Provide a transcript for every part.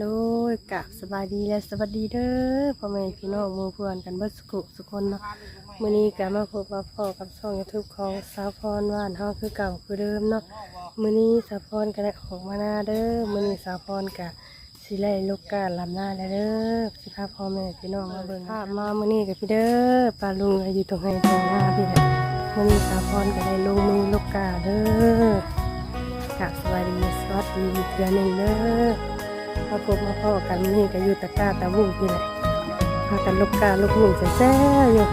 โดยกับสบายดีและสวัสดีเด้อพ่อแม่พี่น้องมือเพื่อนกันเบิดสุขุสุคนเนาะมื้อนี้ก็มาพบมาพอกับช่อง YouTube ของสาวพรว่านเฮาคือเก่าคือเดิมเนาะมื้อนี้สาวพรก็ได้ออกมาหน้าเด้อมื้อนี้สาวพรก็สิไล่ลูกกาลำหน้าแล้วเด้อสิพาพ่อแม่พี่น้องมาเบิ่งภาพมามื้อนี้กับพี่เด้อปลาลุงอยู่ตรงให้ตรงหน้าพี่แหละมื้อนี้สาวพรก็ได้ลงมือลูกกาเด้อกับสวัสดีสวัสดีเทื่อหนึงเด้อ มาพบมาพ่อกันนี่ก็อยู่ตะกร้าตะวุ้งพี่แหละพากันลูกกาลูกหุ่งแซ่ๆอยู่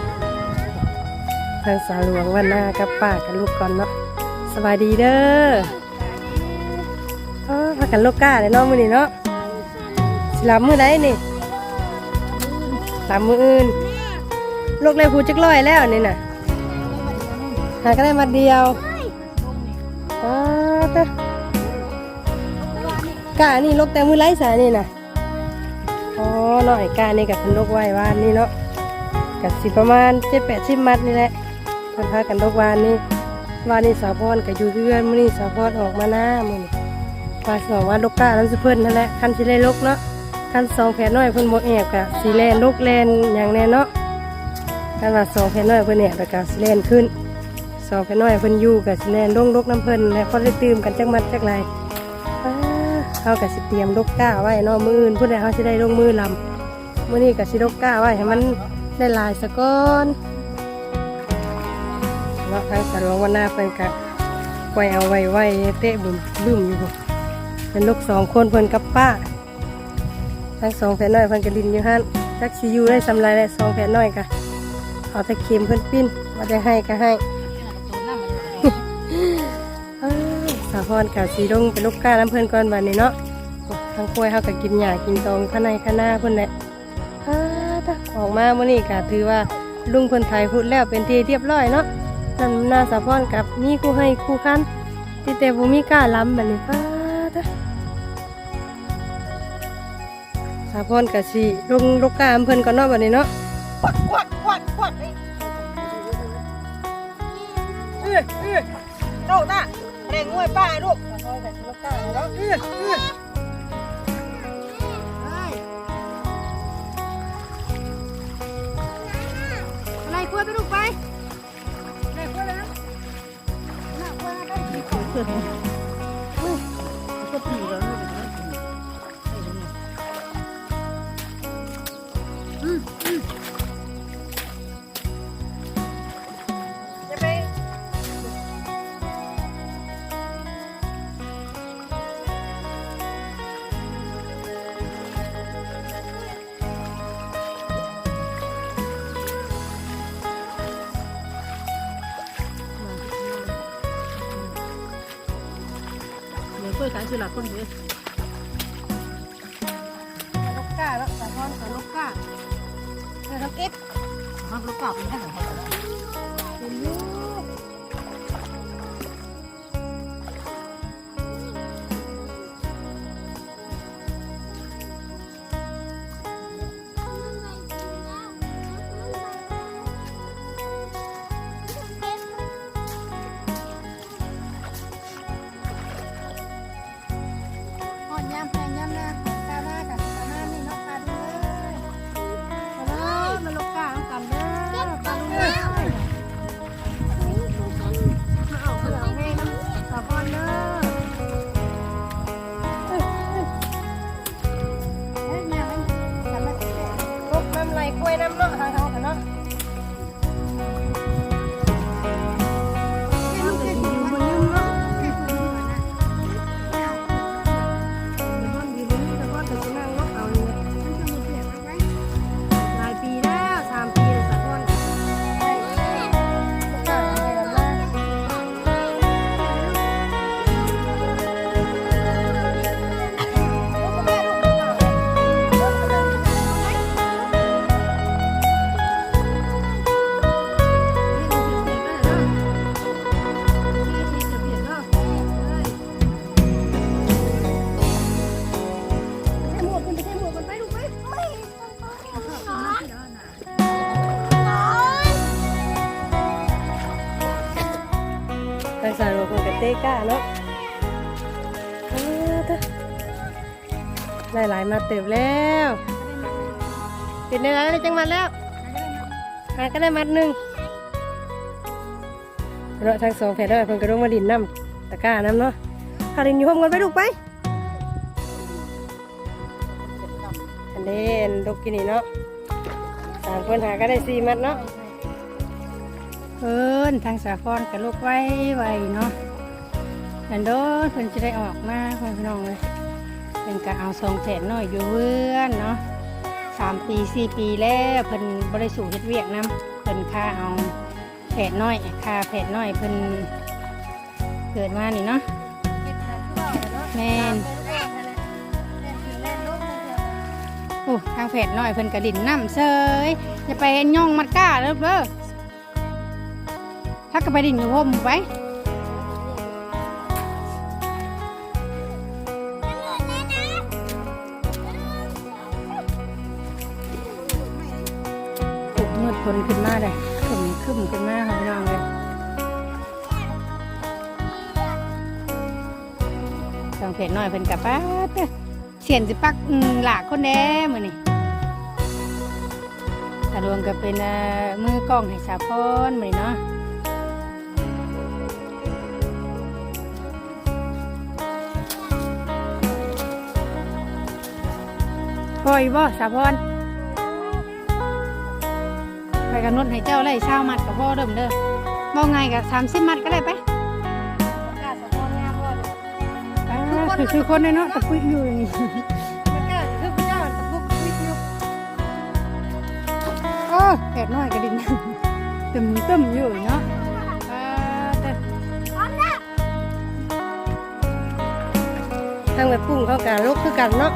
ทางสาวหลวงวันหน้ากับป้ากับลูกก่อนเนาะสบายดีเด้อพากันลูกกาเลยเนาะมื้อนี้เนาะสิลำมื้อใดนี่ลำมื้ออื่นลูกเลยผูจักร้อยแล้วนี่น่ะหาก็ได้มาเดียวอ้าเด้อ กานี่ลกแต่มือไร้สายนี่นะอ๋อหน่อยกานี่กับพันลกไว้วานนี่เนาะกับสิประมาณเจ็ดแปดสิบมัดนี่แหละเพันพากันลกวานนี่วานนี่สาวพรกับอยู่เพื่อนมื้อนี่สาวพรออกมาหน้ามือนี่วาสองว่าลกกาน้ำสิเพิ่นนั่นแหละคันสิเลยลกเนาะคันสองแผลน้อยเพิ่นบ่แอบกะสิแลนลกแลนอย่างแน่เนาะคันว่าสองแผลน้อยเพิ่นแอบแล้วก็สิแลนขึ้นสองแผลน้อยเพิ่นอยู่กับสิแลนลงลกน้ำเพิ่นแล้วเขาได้ตื่มกันจักมัดจักไร เขาก็สิเตรียมลกก้าไว้เนาะมืออื่นผู้ใดเขาสิได้ลงมือลำมื้อนี้ก็สิลกก้าไว้ให้มันได้ลายสะก้อนเนาะทางสันลงวันหน้าเพิ่นก็ไว้เอาไว้ไว้เตะบุ่มบึ้มอยู่เป็นลูกสองคนเพิ่นกับป้าทั้งสองแผ่นน้อยเพิ่นก็ลินอยู่หั่นจักสิอยู่ได้สำไรได้สองแผ่นน้อยก็เอาต่เข็มเพิ่นปิ้นว่าได้ให้ก็ให้าวสาวพรกับสีดงเป็นลูกก้าน้ำเพื่อนก่อนวันนี้เนาะทั้งกล้วยเขากับกินหญ้ากินตองข้างในข้างหน้าเพื่อนแหละอ้าตะออกมาเมื่อนี้ก็ถือว่าลุงเพื่อนไทยพูดแล้วเป็นทีเรียบร้อยเนาะนำหน้าสาวพรกับมีคู่ให้คู่คันที่แต่บุมีกล้าล้ำแบบนี้อ้าตะสาวพรกับสีลุงลูกก้าน้ำเพื่อนก่อนเนาะวันนี้เนาะควัดควัดควัดควัดเอ้ยเอ้ยเอ้ยโน่น่ะ แรงงวยป้าลูกสาวพรกับลูกก้าเนาะเอ้ยเอ้ยอะไรกล้วยไปลูกไปอะไรกล้วยเลยนะน่ากล้วยนะได้กี่คนเกิด วยกันสิละคนเดียวลูกก้าแล้วสาวพรกับลูกก้าเออเขาเก็บมันประกอบเป็นแค่ไหนเป็นลูา ก้าเนาะเอาเถอะได้หลายมาเติบแล้วเป็นได้หลายได้จังหวัดแล้วหาก็ได้มัดหนึ่งเราะทั้งสองแผ่นด้เพิ่นกระโดดมาดินน้ำตะกร้าน้ำเนาะพาดินอยู่ห้องกันไปลูกไปอันเด่นลูกกินนี่เนาะสามคนหาก็ได้สี่มัดเนาะเพิ่นทางสาครกับลูกไว้ไว้เนาะ อันโดนเพิ่นจะได้ออกมาเพื่อนพี่น้องเลยเป็นกะเอาทรงแขนน้อยอยู่เพื่อนเนาะสามปีสี่ปีแล้วเพิ่นบริสุทธิ์เฮ็ดเวียกนํเพิ่นค่าเอาแผดน้อยค่าแผดน้อยเพิ่นเกิดมานี่เนาะแม่นโอ้ทางแผดน้อยเพิ่นกระดิ่นน้ำเซยอย่าไปย่องมัดก้าเด้อเด้อถ้าก็ไปดิ่งอยู่ผมไป คนขึ้นมาเลยขึ้นขึ้นขึ้นมาค่ะพี่น้องเลยทางเพจน้อยเป็นกับป้าเสียนสิปักหลากคนแน่มือนี่ตารวงก็เป็นมือกล้องให้สาพรมือนี้เนาะพอยบ่สาพรไป กันนดให้เจ้าไล่เช้ามัดกับพ่อเดิมเด้อบ่ไงกับสามสิบมัดก็ได้ไปอ่าคือคือคนเนาะตะปุยอยู่อย่างนี้โอ้แผดน้อยกระดิ่งตึมตึมอยู่เนาะอ่าแต่ทางแม่ปุ้งเขาการลกคือกันเนาะ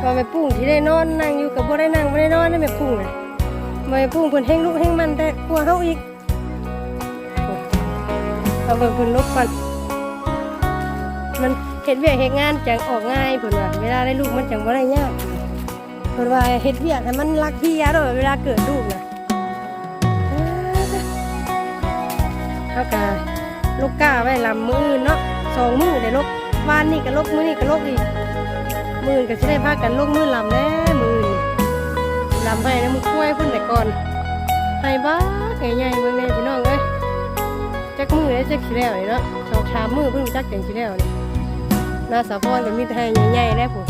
พอแม่ปุ้งที่ได้นอนนั่งอยู่กับบ่ได้นั่งบ่ได้นอนได้แม่ปุ้งเล ยแม่ปุ้งเพิ่นแห้งลุกแห้งมันแต่กลัวเขาอีกเอาเพิ่นลกก่อนมันเฮ็ดเวียกเฮ็ดงานจังออกง่ายเพิ่นว่าเวลาได้ลูกมันจังบ่ได้ยากเพิ่นว่าเฮ็ดเวียกให้มันรักพี่ยาด้วยเวลาเกิดลูกน่ะเขากะลูกก้าไว้ลำมืออื่นเนาะสองมือได้ลกวานนี่ก็ลกมือนี่ก็ลกอีกมือก็จะได้พากันลกมือลำแน่ ลำให้นะมึงคุ้ยพุ่นแต่ก่อนให้บ้าไก่ใหญ่เมืองในพี่น้องเอ้ยจักมือได้จักขี้แล้วเนาะสองชามมือเพิ่งจักจังขี้แล้วนี่นาสาพรก็มีแต่ให้ใหญ่ๆแล้ผม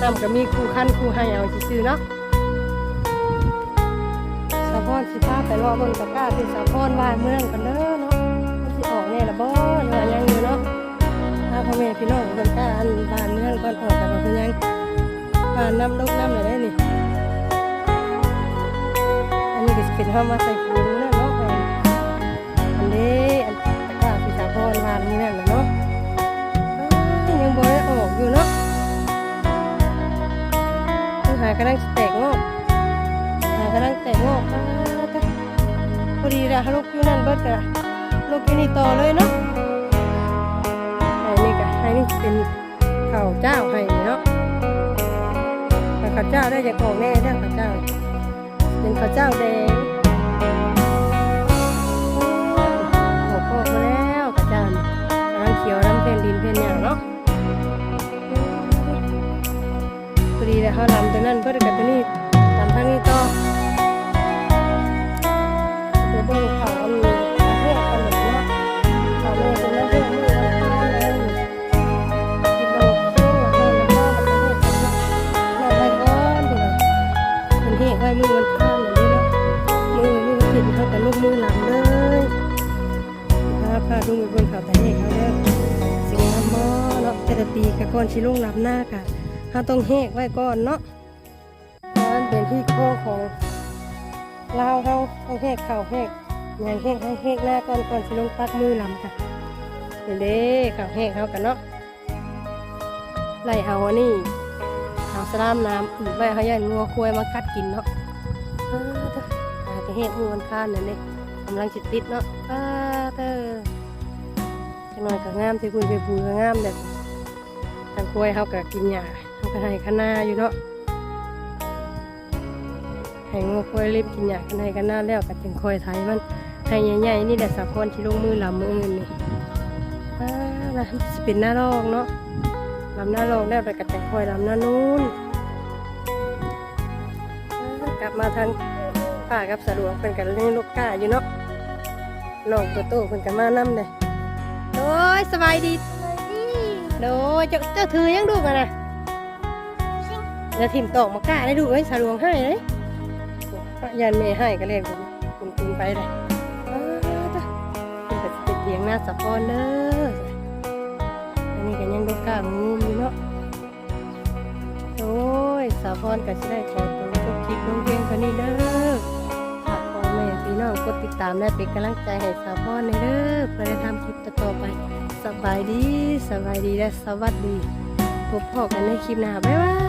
น้ำก็มีคู่ขั้นคู่ให้เอาซื่อเนาะสาพรสิพาไปรอเบิ่งตะกร้าที่สาพรว่าเมืองกันเด้อเนาะมันสิออกแน่ละบ่หรือว่ายังอยู่เนาะถ้าพ่อแม่พี่น้องคนกล้าอันบ้านเมืองก่อนออกจากบ้านเพื่อนยังบ้านน้ำลูกน้ำเลยได้นี่ เป็นห้องมาใส่ปูนนะเนาะอันนี้อันตะกร้าพิซาพอนบ้านเมืองนะเนาะยังบ่ได้ออกอยู่เนาะหากำลังแตกงอกหากำลังแตกงอกพอดีละลูกอยู่นั่นเบิดกะลูกอยู่นี่ต่อเลยเนาะให้นี่ก็ให้นี่เป็นข้าวเจ้าให้เนาะแต่ข้าวเจ้าได้จากของแน่ได้ข้าวเจ้าเป็นข้าวเจ้าแดง นเพนดินเพนอย่างเนาะพอดีแล้วเขาลำตัวนั้นเพื่อกับตัวนี้ลำทางนี้ต่อเดี๋ยวเบิ่งเขาอันนี้ประเภทกันหมดเนาะเขาเลยเป็นน้ำเพนมือน้ำตาเลยกินเราเชื่อว่าเราแล้วก็มันจะเห็นเราไปก่อนถูกไหมมันเห็นไว้มือมันข้ามอย่างนี้เนาะมือมือมันเท่ากับลูกมือหลังเลยพาพาดูมือบนเขาแต่เห็นเขาเนี่ย ละปีกับก่อนชิลุงหลับหน้ากะถ้าต้องเฮกไว้ก่อนเนาะเพราะมันเป็นที่โคของเราเขาต้องเฮกเข่าเฮกอย่างเฮกให้เฮกหน้าก่อนก่อนชิลุงปักมือลังค่ะเด้เข่าเฮกเขากันเนาะไล่เอาอันนี้เอาสลามน้ำอืดไว้เขายันงัวควยมากัดกินเนาะอาเด้อหาแห็ดมูมันข้านนั่นเลยกำลังจิตติดเนาะอ้าเตอจังหน่อยก็งามที่คุณไปปูก็งามแบบ ทางควยเขาก็กินหญ้าเขาก็ให้ขนาอยู่เนาะให้งัวควยเล็บกินหญ้ากันให้กันหน้าแล้วก็จึงคอยไถมันให้ใหญ่ๆนี่แหละสะพอนที่ลงมือลำมืออื่นนี่อ้านะสิเป็นหน้ารองเนาะลำหน้าลงได้ไปกระแตกคอยลำหน้านู้นกลับมาทางป่ากับสะดวกเป็นกันเล่นลูกก้าอยู่เนาะน้องตัวโตเป็นกันมานํเลยโอ้ยสบายดี โดยเจ้าเจ้าถือยังดูกันนะแล้วทิมตอกมากล้าได้ดูเอ้ยสะดวกให้เลยยันเมย์ให้ก็เล่นคุณคุณคุณไปเลยอ้าวจ้ะเป็นกับติดเถียงหน้าสะพอนเด้ออันนี้ก็ยังลูกกล้างูอยู่เนาะโอ้ยสาวพรก็จะได้ขอตัวจบคลิปน้องเพียงคนนี้เด้อ พี่น้องกดติดตามและเป็นกำลังใจให้สาวพรในเด้อเพื่อได้ทำคลิปต่อไป สบายดี สบายดีและสวัสดี พบพอกันในคลิปหน้าบ๊ายบาย